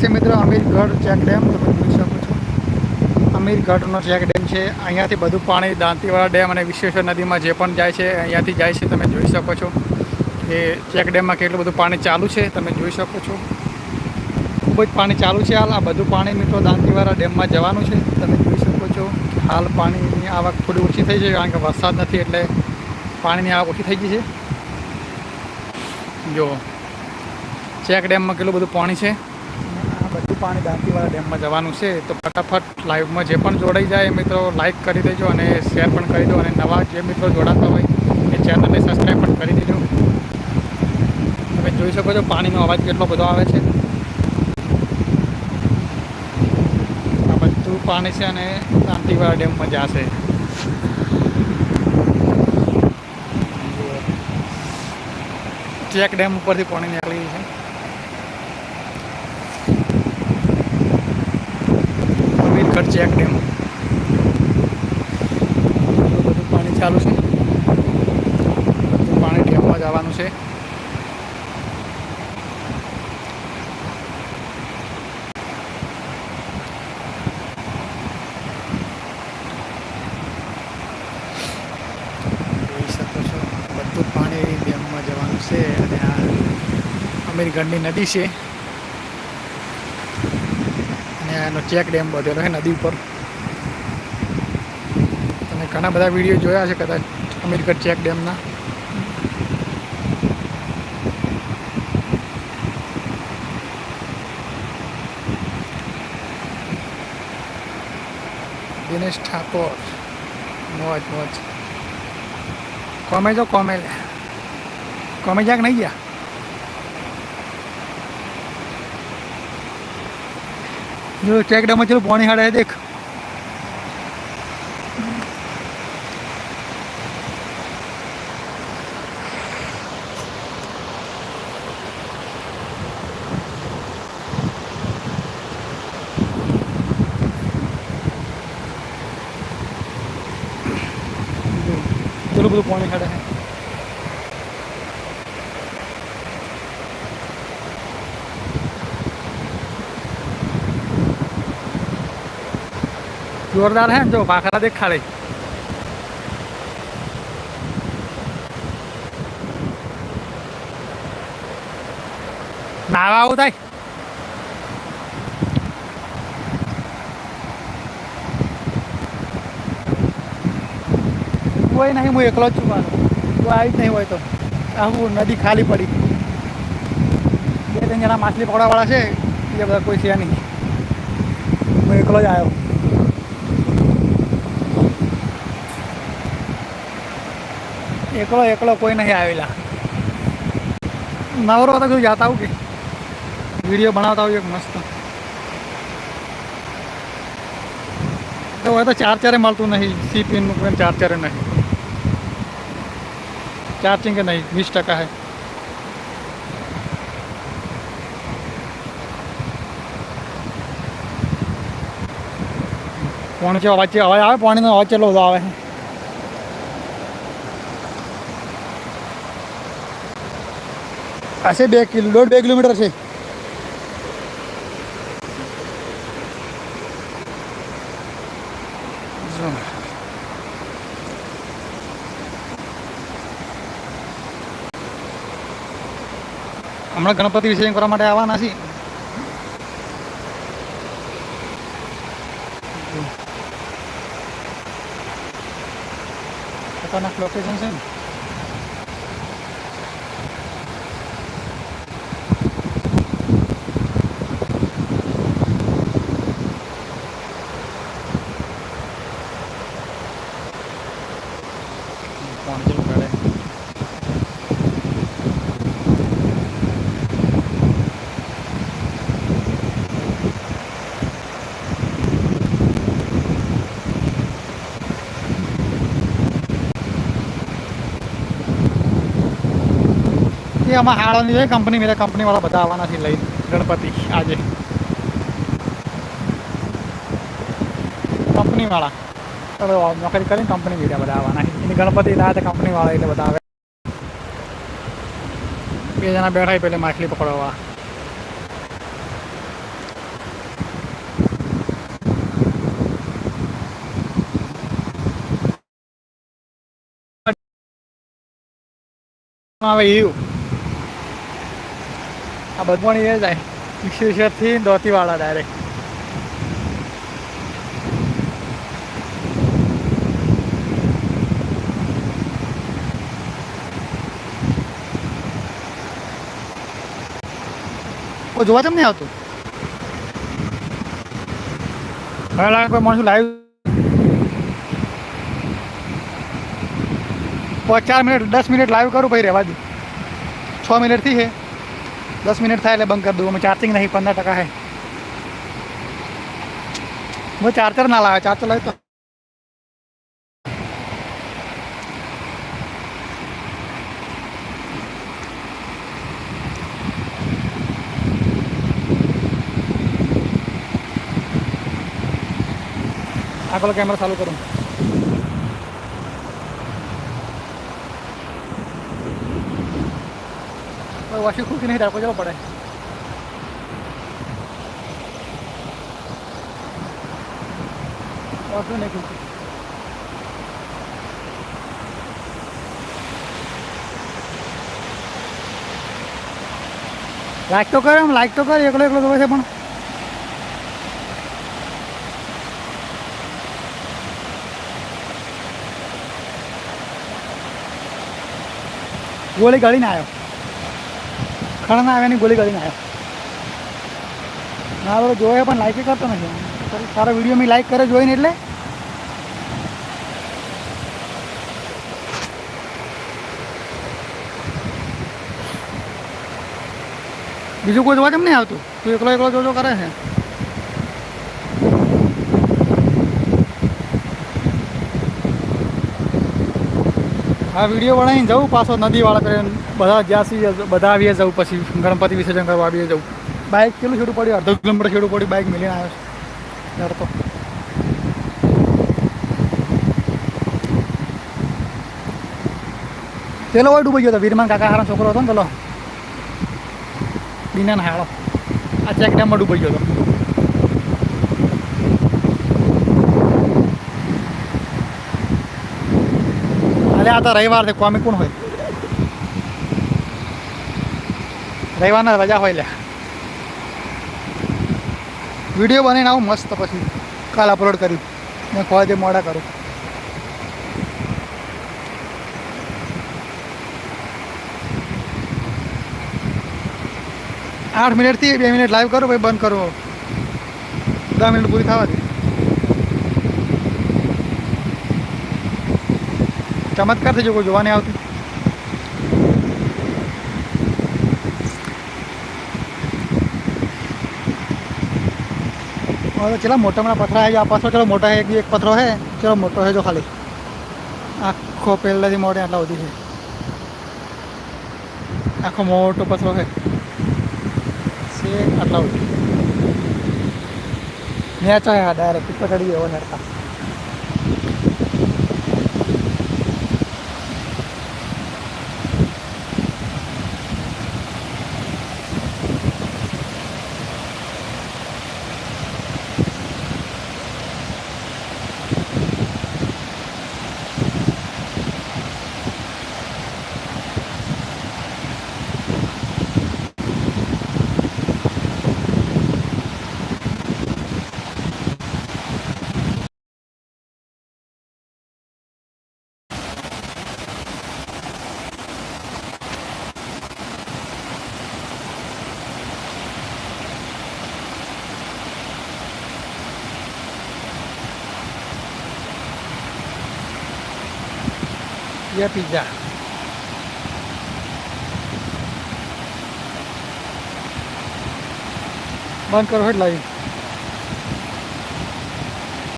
છે મિત્રો, Amirgadh check dam, તમે જોઈ શકો છો. અમીરગઢનો ચેક ડેમ છે. અહીંયાથી બધું પાણી દાંતીવાળા ડેમ અને વિશ્વેશ્વર નદીમાં જે પણ જાય છે, અહીંયાથી જાય છે, તમે જોઈ શકો છો કે ચેક ડેમમાં કેટલું બધું પાણી ચાલુ છે, તમે જોઈ શકો છો. ખૂબ જ પાણી ચાલુ છે હાલ. આ બધું પાણી મિત્રો દાંતીવાળા ડેમમાં જવાનું છે. તમે જોઈ શકો છો હાલ પાણીની આવક થોડી ઓછી થઈ છે, કારણ કે વરસાદ નથી એટલે પાણીની આવક ઓછી થઈ ગઈ છે. જો, ચેક ડેમમાં કેટલું બધું પાણી છે. પાણી દાંતીવાળા ડેમમાં જવાનું છે, તો ફટાફટ લાઈવમાં જે પણ જોડાઈ જાય મિત્રો લાઈક કરી દેજો અને શેર પણ કરી દો અને નવા જે મિત્રો જોડાતા હોય એ ચેનલને સબસ્ક્રાઈબ પણ કરી દેજો. તમે જોઈ શકો છો પાણીનો અવાજ કેટલો બધો આવે છે. આ બધું પાણી છે અને દાંતીવાળા ડેમમાં જશે. ચેક ડેમ ઉપરથી પાણી નીકળી છે અમીરગઢ ચેક ડેમ બધું પાણી ચાલુ છે. બધું પાણી ડેમમાં જવાનું છે. પાણી ડેમમાં જવાનું છે અને આ અમીરગઢની નદી છે. એનો ચેક ડેમ બધેલો છે નદી ઉપર. તમે ઘણા બધા વીડિયો જોયા છે કદાચ અમીરગઢ ચેક ડેમના. દિનેશ ઠાકોર. મોજ મોજ. કોમે જો કોમે કોમે જાક નહીં ગયા? જો ચેક ડેમમાં ચલો પાણી હાડે છે દેખ ચલો બધું પાણી હાડે છે જોરદાર હે જો, ભાખરા દેખ ખાલી નાવા આવું થાય. કોઈ નહીં, હું એકલો જ છું મારો. તું આવી જ નહીં હોય તો. આવું નદી ખાલી પડી. બે ત્રણ જણા માછલી પકડવાવાળા છે બીજા બધા કોઈ છે નહીં. હું એકલો જ આવ્યો. એકલો એકલો કોઈ નહીં આવેલા. નવરો હતા કયું જાતા આવું કે? વીડિયો બનાવતા હોય એક મસ્ત. તો હવે તો ચાર્જરે મળતું નહીં. સી પિનનું કોઈ ચાર્જરે નહીં. ચાર્જિંગ કે નહીં. વીસ ટકા હે. પાણી છે અવાજ અવાજ આવે? પાણીનો અવાજ ચેલો આવે? હશે બે કિલો, દોઢ બે કિલોમીટર છે. હમણાં ગણપતિ વિસર્જન કરવા માટે આવવાના છીએ. ખતરનાક લોકેશન છે ને. એ આમાં હાળાની છે કંપની મેરે કંપનીવાળા બધા આવવાના છે ગણપતિ આજે. કંપનીવાળા નોકરી કરીને કંપની મેળ્યા બધા આવવાના એની ગણપતિ ના તો કંપનીવાળા એટલે બધા આવે. બે જણા બેઠા પેલે માછલી પકડવા. આવે એવું. આ બધું એ જાય વિશ્વેશ્વરથી દોતીવાળા ડાયરેક્ટ જોવા તમને નહીં આવતું? હવે લાગે કોઈ માણસ લાઈવ ચાર મિનિટ દસ મિનિટ લાઈવ કરું ભાઈ રહેવા દે. છ મિનિટથી છે. દસ મિનિટ થાય એટલે બંધ કરી દઉં અમે ચાર્જિંગ નહીં પંદર ટકા છે હું ચાર્જર ના લાવે ચાર્જર લાવે તો આગળ કેમેરા ચાલુ કરું વોશિંગ ખુશી નહીં રાખો જવો પડે વોશિંગ નહીં ખુશી લાઈક તો કરે આમ લાઈક તો કરે એકલો એકલો જોવે છે પણ. ગોળી ગળીને આવ્યો ખણ ના આવ્યાની ગોલી કરીને આવ્યો. ના બરો જોયે પણ લાઈક કરતો નથી. સારો વીડિયો મેં લાઈક કરે જોઈને એટલે. બીજું કોઈ જોવા કેમ નહીં આવતું? તું એકલો એકલો જોજો કરે છે. આ વીડિયો બનાવીને જવું પાછો નદીવાળા કરીને બધા જ્યાંથી બધા આવીએ જવું પછી ગણપતિ વિસર્જન કરવા આવીએ જવું બાઇક કેટલું છેડું પડ્યું? અડધો કિલોમીટર છેડું પડ્યું બાઇક મિલીને આવ્યો છે. ડરતો પેલો હોય ડૂબી ગયો હતો, વીરમાન કાકા હારા છોકરો હતો ને પેલો. બીના હાળો. આ ચેક ડેમમાં ડૂબી ગયો હતો. અરે આ તો રવિવાર છે, કોમી કોણ હોય? રવિવારના રજા હોય લે. વીડિયો બનાવીને આવું મસ્ત પછી કાલ અપલોડ કરી. ને ખોવા મોડા કરું. આઠ મિનિટથી બે મિનિટ લાઈવ કરું, પછી બંધ કરું. દસ મિનિટ પૂરી થવા ચમત્કાર થઈ જકો જોવાની આવતી. હવે ચલો મોટા મોટા પથરા છે આ પાછો ચલો મોટા એક એક પથરો છે, ચલો મોટો છે જો ખાલી. આખો પહેલાંથી મોડે આટલા સુધી છે. આખો મોટો પથરો છે. આટલા સુધી. મેચ આ ડાયરેક્ટ પકડી એવો હેરતા y a pizza. બંધ કરો હેડ લાવી